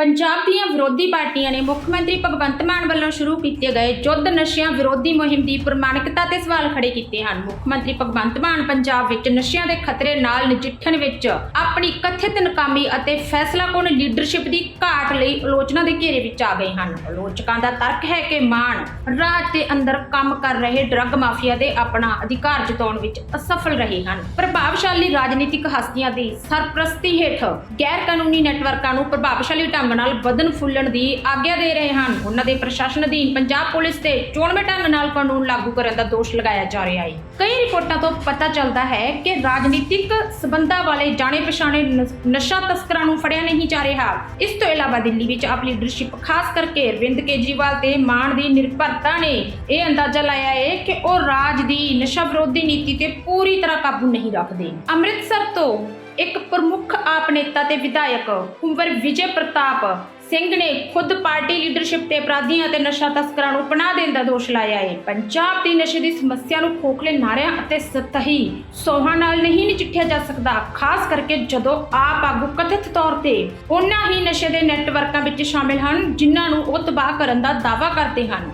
ਪੰਜਾਬ ਦੀਆਂ ਵਿਰੋਧੀ ਪਾਰਟੀਆਂ ਨੇ ਮੁੱਖ ਮੰਤਰੀ ਭਗਵੰਤ ਮਾਨ ਵੱਲੋਂ ਸ਼ੁਰੂ ਕੀਤੇ ਗਏ ਜੁੱਧ ਨਸ਼ਿਆਂ ਵਿਰੋਧੀ ਮੁਹਿੰਮ ਦੀ ਪ੍ਰਮਾਣਿਕਤਾ ਤੇ ਸਵਾਲ ਖੜੇ ਕੀਤੇ ਹਨ। ਮੁੱਖ ਮੰਤਰੀ ਭਗਵੰਤ ਮਾਨ ਪੰਜਾਬ ਵਿੱਚ ਨਸ਼ਿਆਂ ਦੇ ਖਤਰੇ ਨਾਲ ਨਜਿੱਠਣ ਵਿੱਚ ਆਪਣੀ ਕਥਿਤ ਨਾਕਾਮੀ ਅਤੇ ਫੈਸਲਾਕੁਨ ਲੀਡਰਸ਼ਿਪ ਦੀ ਘਾਟ ਲਈ ਆਲੋਚਨਾ ਦੇ ਘੇਰੇ ਵਿੱਚ ਆ ਗਏ ਹਨ। ਆਲੋਚਕਾਂ ਦਾ ਤਰਕ ਹੈ ਕਿ ਮਾਨ ਰਾਜ ਦੇ ਅੰਦਰ ਕੰਮ ਕਰ ਰਹੇ ਡਰੱਗ ਮਾਫੀਆ ਦੇ ਆਪਣਾ ਅਧਿਕਾਰ ਜਤਾਉਣ ਵਿੱਚ ਅਸਫਲ ਰਹੇ ਹਨ। ਪ੍ਰਭਾਵਸ਼ਾਲੀ ਰਾਜਨੀਤਿਕ ਹਸਤੀਆਂ ਦੀ ਸਰਪ੍ਰਸਤੀ ਹੇਠ ਗੈਰ ਕਾਨੂੰਨੀ ਨੈਟਵਰਕਾਂ ਨੂੰ ਪ੍ਰਭਾਵਸ਼ਾਲੀ ਢੰਗ ਨਾਲ ਵਧਣ ਫੁੱਲਣ ਦੀ ਆਗਿਆ ਦੇ ਰਹੇ ਹਨ। ਉਹਨਾਂ ਦੇ ਪ੍ਰਸ਼ਾਸਨ ਅਧੀਨ ਪੰਜਾਬ ਪੁਲਿਸ ਤੇ ਚੋਣਵੇਂ ਢੰਗ ਨਾਲ ਕਾਨੂੰਨ ਲਾਗੂ ਕਰਨ ਦਾ ਦੋਸ਼ ਲਗਾਇਆ ਜਾ ਰਿਹਾ ਹੈ। ਕਈ ਰਿਪੋਰਟਾਂ ਤੋਂ ਪਤਾ ਚੱਲਦਾ ਹੈ ਕਿ ਰਾਜਨੀਤਿਕ ਸਬੰਧਾਂ ਵਾਲੇ ਜਾਣੇ ਪਛਾਣੇ ਨਸ਼ਾ ਤਸਕਰਾਂ ਨੂੰ ਫੜਿਆ ਨਹੀਂ ਜਾ ਰਿਹਾ। ਇਸ ਤੋਂ ਇਲਾਵਾ ਦਿੱਲੀ ਵਿੱਚ ਆਪ ਲੀਡਰਸ਼ਿਪ ਖਾਸ ਕਰਕੇ ਅਰਵਿੰਦ ਕੇਜਰੀਵਾਲ ਤੇ ਮਾਨ ਦੀ ਨਿਰਭਰਤਾ ਨੇ ਇਹ ਅੰਦਾਜ਼ਾ ਲਾਇਆ ਹੈ ਕਿ ਉਹ ਰਾਜ ਦੀ ਨਸ਼ਾ ਵਿਰੋਧੀ ਨੀਤੀ ਤੇ ਪੂਰੀ ਤਰ੍ਹਾਂ ਕਾਬੂ ਨਹੀਂ ਰੱਖਦੇ। ਅੰਮ੍ਰਿਤਸਰ ਤੋਂ ਇੱਕ ਪ੍ਰਮੁੱਖ ਆਪ ਨੇਤਾ ਤੇ ਵਿਧਾਇਕ ਕੁੰਵਰ ਵਿਜੇ ਪ੍ਰਤਾਪ ਸਿੰਘ ਨੇ ਖੁਦ ਪਾਰਟੀ ਲੀਡਰਸ਼ਿਪ ਤੇ ਅਪਰਾਧੀਆਂ ਅਤੇ ਨਸ਼ਾ ਤਸਕਰਾਂ ਨੂੰ ਪਨਾਹ ਦੇਣ ਦਾ ਦੋਸ਼ ਲਾਇਆ ਹੈ। ਪੰਜਾਬ ਦੀ ਨਸ਼ੇ ਦੀ ਸਮੱਸਿਆ ਨੂੰ ਖੋਖਲੇ ਨਾਰਿਆਂ ਅਤੇ ਸਤਹੀ ਸੋਹਾਂ ਨਾਲ ਨਹੀਂ ਨਜਿੱਠਿਆ ਜਾ ਸਕਦਾ, ਖਾਸ ਕਰਕੇ ਜਦੋਂ ਆਪ ਆਗੂ ਕਥਿਤ ਤੌਰ ਤੇ ਉਹਨਾਂ ਹੀ ਨਸ਼ੇ ਦੇ ਨੈਟਵਰਕਾਂ ਵਿੱਚ ਸ਼ਾਮਿਲ ਹਨ, ਜਿਨ੍ਹਾਂ ਨੂੰ ਉਹ ਤਬਾਹ ਕਰਨ ਦਾ ਦਾਅਵਾ ਕਰਦੇ ਹਨ।